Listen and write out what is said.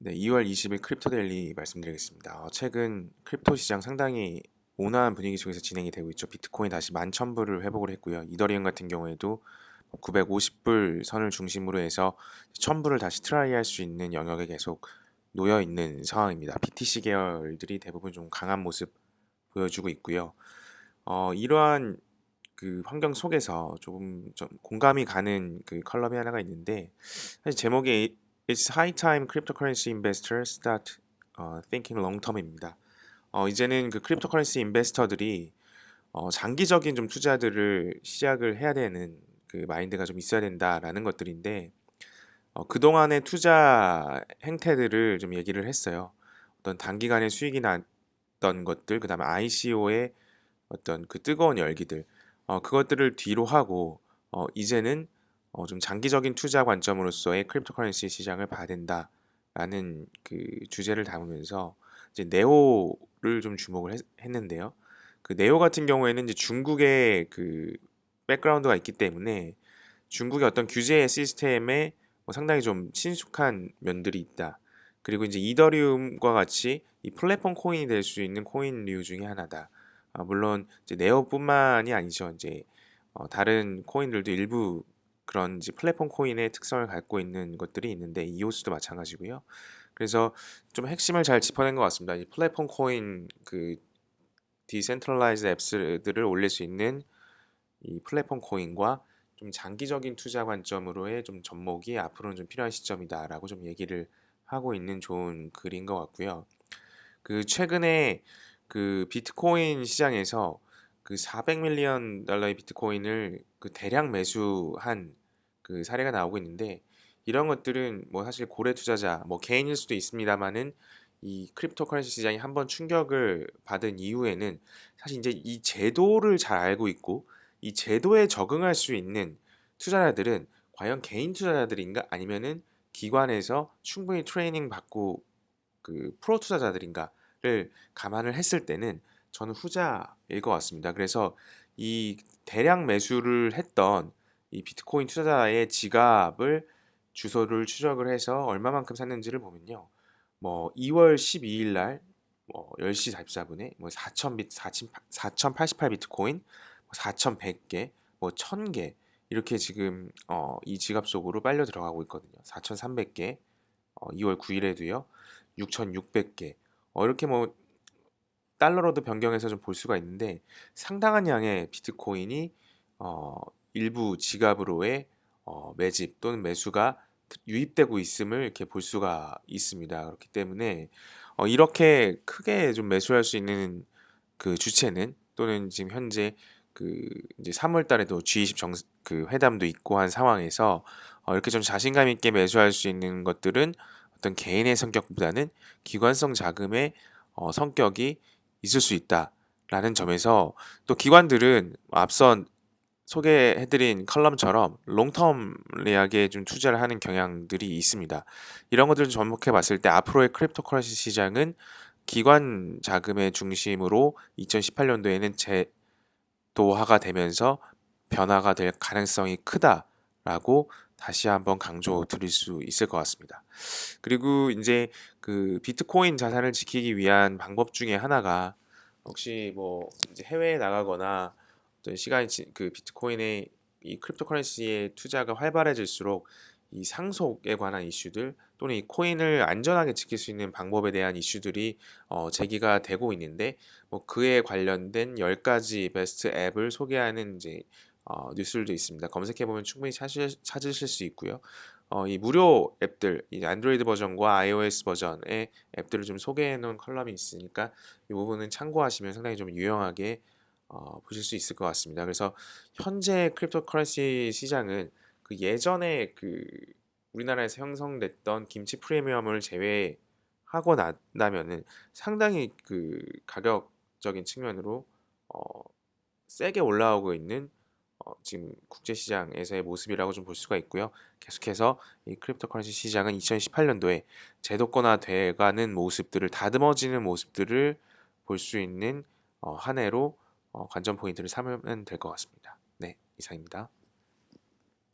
네, 2월 20일 크립토 데일리 말씀드리겠습니다. 어, 최근 크립토 시장 상당히 온화한 분위기 속에서 진행이 되고 있죠. 비트코인 다시 11,000불을 회복을 했고요. 이더리움 같은 경우에도 950불 선을 중심으로 해서 1000불을 다시 트라이 할 수 있는 영역에 계속 놓여 있는 상황입니다. BTC 계열들이 대부분 좀 강한 모습 보여주고 있고요. 어, 이러한 그 환경 속에서 조금 좀 공감이 가는 그 컬럼이 하나가 있는데 사실 제목이 It's high time cryptocurrency investors start 어, thinking long term입니다. 어, 이제는 그 크립토커런시 인베스터들이 어, 장기적인 좀 투자들을 시작을 해야 되는 그 마인드가 좀 있어야 된다라는 것들인데 어, 그동안의 투자 행태들을 좀 얘기를 했어요. 어떤 단기간에 수익이 났던 것들, 그 다음에 ICO의 어떤 그 뜨거운 열기들, 어, 그것들을 뒤로 하고 어, 이제는 어, 좀 장기적인 투자 관점으로서의 크립토커런시 시장을 봐야 된다라는 그 주제를 담으면서 이제 네오를 좀 주목을 했, 했는데요. 그 네오 같은 경우에는 이제 중국의 그 백그라운드가 있기 때문에 중국의 어떤 규제 시스템에 뭐 상당히 좀 친숙한 면들이 있다. 그리고 이제 이더리움과 같이 이 플랫폼 코인이 될 수 있는 코인류 중에 하나다. 아, 물론 이제 네오뿐만이 아니죠. 이제 어, 다른 코인들도 일부 그런 이제 플랫폼 코인의 특성을 갖고 있는 것들이 있는데 이오스도 마찬가지고요. 그래서 좀 핵심을 잘 짚어낸 것 같습니다. 이 플랫폼 코인 그 디센트럴라이즈 앱스들을 올릴 수 있는 이 플랫폼 코인과 좀 장기적인 투자 관점으로의 좀 접목이 앞으로는 좀 필요한 시점이다라고 좀 얘기를 하고 있는 좋은 글인 것 같고요. 그 최근에 그 비트코인 시장에서 그 400밀리언 달러의 비트코인을 그 대량 매수한 그 사례가 나오고 있는데 이런 것들은 뭐 사실 고래 투자자 뭐 개인일 수도 있습니다만은 이 크립토 커런시 시장이 한번 충격을 받은 이후에는 사실 이제 이 제도를 잘 알고 있고 이 제도에 적응할 수 있는 투자자들은 과연 개인 투자자들인가 아니면은 기관에서 충분히 트레이닝 받고 그 프로 투자자들인가를 감안을 했을 때는 저는 후자일 것 같습니다. 그래서 이 대량 매수를 했던 이 비트코인 투자자의 지갑을 주소를 추적을 해서 얼마만큼 샀는지를 보면요. 뭐 2월 12일 날뭐 10시 44분에 뭐 4,000 비트 4,088 비트코인 4,100개 뭐 1,000개 뭐 이렇게 지금 어, 이 지갑 속으로 빨려 들어가고 있거든요. 4,300개 어, 2월 9일에도요. 6,600개 어, 이렇게 뭐 달러로도 변경해서 좀 볼 수가 있는데 상당한 양의 비트코인이 어, 일부 지갑으로의 어, 매집 또는 매수가 유입되고 있음을 이렇게 볼 수가 있습니다. 그렇기 때문에 어, 이렇게 크게 좀 매수할 수 있는 그 주체는 또는 지금 현재 그 이제 3월 달에도 G20 정, 그 회담도 있고 한 상황에서 어, 이렇게 좀 자신감 있게 매수할 수 있는 것들은 어떤 개인의 성격보다는 기관성 자금의 어, 성격이 있을 수 있다라는 점에서 또 기관들은 앞선 소개해드린 컬럼처럼 롱텀 레이하게 좀 투자를 하는 경향들이 있습니다. 이런 것들을 접목해 봤을 때 앞으로의 크립토커런시 시장은 기관 자금의 중심으로 2018년도에는 제도화가 되면서 변화가 될 가능성이 크다라고 다시 한번 강조 드릴 수 있을 것 같습니다. 그리고 이제 그 비트코인 자산을 지키기 위한 방법 중에 하나가 혹시 뭐 이제 해외에 나가거나 시간이 지, 그 비트코인의 이 크립토커런시의 투자가 활발해질수록 이 상속에 관한 이슈들 또는 이 코인을 안전하게 지킬 수 있는 방법에 대한 이슈들이 어, 제기가 되고 있는데 뭐 그에 관련된 10가지 베스트 앱을 소개하는 이제 어, 뉴스들도 있습니다. 검색해 보면 충분히 찾으실, 찾으실 수 있고요. 어, 이 무료 앱들, 이 안드로이드 버전과 iOS 버전의 앱들을 좀 소개해 놓은 컬럼이 있으니까 이 부분은 참고하시면 상당히 좀 유용하게 어, 보실 수 있을 것 같습니다. 그래서 현재 크립토커런시 시장은 그 예전에 그 우리나라에서 형성됐던 김치 프리미엄을 제외하고 난다면은 상당히 그 가격적인 측면으로 어, 세게 올라오고 있는 어, 지금 국제 시장에서의 모습이라고 좀 볼 수가 있고요. 계속해서 이 크립토커런시 시장은 2018년도에 제도권화 돼가는 모습들을 다듬어지는 모습들을 볼 수 있는 어, 한 해로 어, 관전 포인트를 삼으면 될 것 같습니다. 네, 이상입니다.